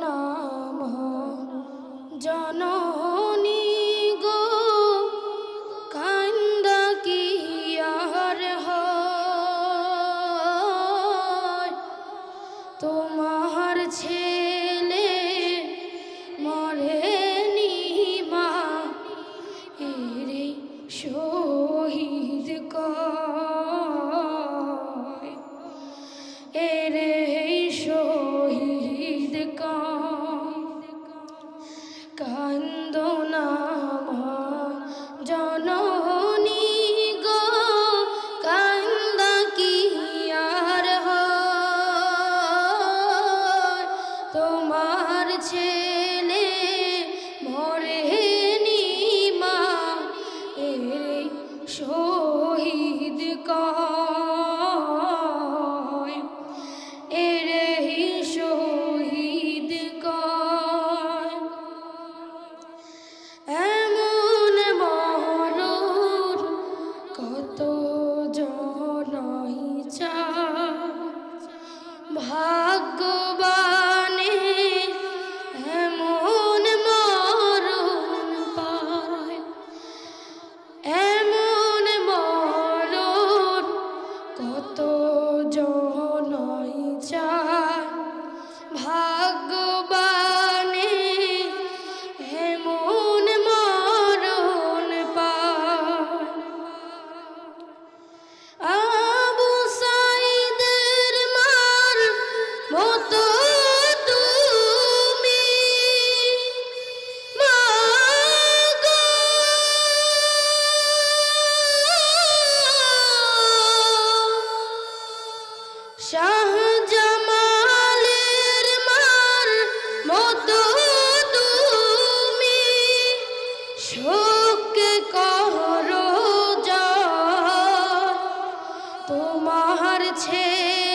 নাম গো কান্দা কি আর তোমার ছেলে কান্দ না জনহনি গো কান্দ কি আর তোমার ছেলে মরে নিমা এই শো চা ভা শাহজামালের মার মতো তুমি শোক কর তোমার ছেলে